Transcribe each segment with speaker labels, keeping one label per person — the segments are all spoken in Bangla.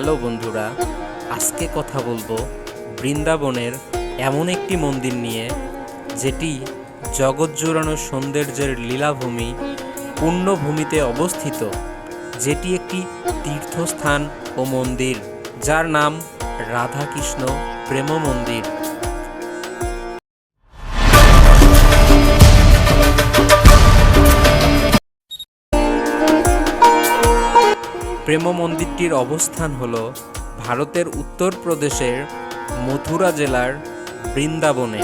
Speaker 1: হ্যালো বন্ধুরা, আজকে কথা বলব বৃন্দাবনের এমন একটি মন্দির নিয়ে, যেটি জগৎ জুড়ানো সৌন্দর্যের লীলাভূমি পূর্ণভূমিতে অবস্থিত, যেটি একটি তীর্থস্থান ও মন্দির, যার নাম রাধাকৃষ্ণ প্রেম মন্দির প্রেম মন্দিরটির অবস্থান হল ভারতের উত্তরপ্রদেশের মথুরা জেলার বৃন্দাবনে।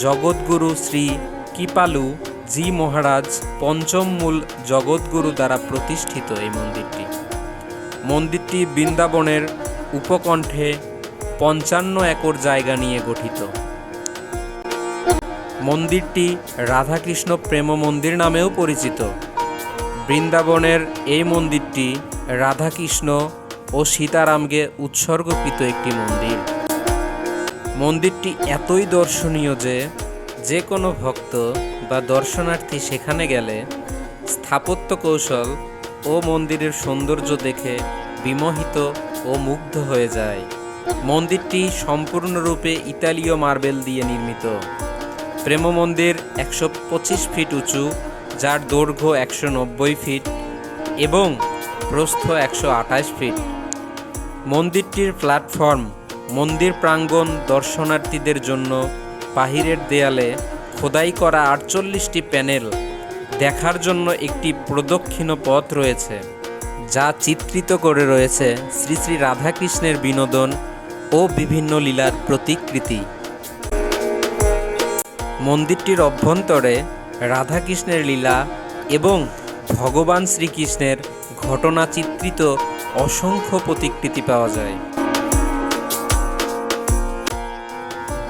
Speaker 1: জগৎগুরু শ্রী কিপালু জি মহারাজ পঞ্চম মূল জগৎগুরু দ্বারা প্রতিষ্ঠিত এই মন্দিরটি। মন্দিরটি বৃন্দাবনের উপকণ্ঠে পঞ্চান্ন একর জায়গা নিয়ে গঠিত। মন্দিরটি রাধাকৃষ্ণ প্রেম মন্দির নামেও পরিচিত। বৃন্দাবনের এই মন্দিরটি রাধাকৃষ্ণ ও সীতারামকে উৎসর্গকৃত একটি মন্দির। মন্দিরটি এতই দর্শনীয় যে যে কোনো ভক্ত বা দর্শনার্থী সেখানে গেলে স্থাপত্য কৌশল ও মন্দিরের সৌন্দর্য দেখে বিমোহিত ও মুগ্ধ হয়ে যায়। মন্দিরটি সম্পূর্ণরূপে ইতালীয় মার্বেল দিয়ে নির্মিত। প্রেম মন্দির একশো পঁচিশ ফিট উঁচু যার দৈর্ঘ্য একশো নব্বই ফিট এবং প্রস্থ একশো আঠাশ ফিট। মন্দিরটির প্ল্যাটফর্ম মন্দির প্রাঙ্গণ দর্শনার্থীদের জন্য বাহিরের দেয়ালে খোদাই করা আটচল্লিশটি প্যানেল দেখার জন্য একটি প্রদক্ষিণ পথ রয়েছে, যা চিত্রিত করে রয়েছে শ্রী শ্রী রাধাকৃষ্ণের বিনোদন ও বিভিন্ন লীলার প্রতিকৃতি। মন্দিরটির অভ্যন্তরে রাধাকৃষ্ণের লীলা এবং ভগবান শ্রীকৃষ্ণের ঘটনা চিত্রিত অসংখ্য প্রতিকৃতি পাওয়া যায়।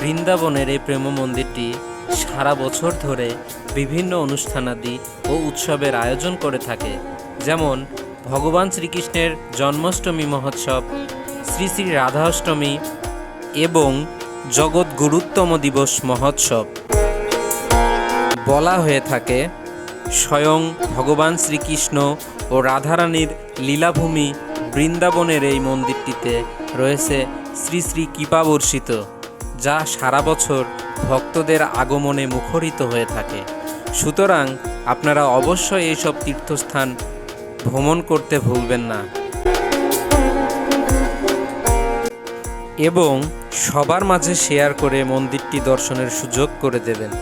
Speaker 1: বৃন্দাবনের এই প্রেম মন্দিরটি সারা বছর ধরে বিভিন্ন অনুষ্ঠানাদি ও উৎসবের আয়োজন করে থাকে। যেমন ভগবান শ্রীকৃষ্ণের জন্মাষ্টমী মহোৎসব, শ্রী শ্রী রাধাষ্টমী এবং জগৎ গুরুত্তম দিবস মহোৎসব। বলা হয়ে থাকে, স্বয়ং ভগবান শ্রীকৃষ্ণ ও রাধারানীর লীলাভূমি বৃন্দাবনের এই মন্দিরটিতে রয়েছে শ্রী শ্রী কৃপাবর্ষিত, যা সারা বছর ভক্তদের আগমনে মুখরিত হয়ে থাকে। সুতরাং আপনারা অবশ্যই এইসব তীর্থস্থান ভ্রমণ করতে ভুলবেন না। এবং সবার মাঝে শেয়ার করে মন্দিরটি দর্শনের সুযোগ করে দেবেন।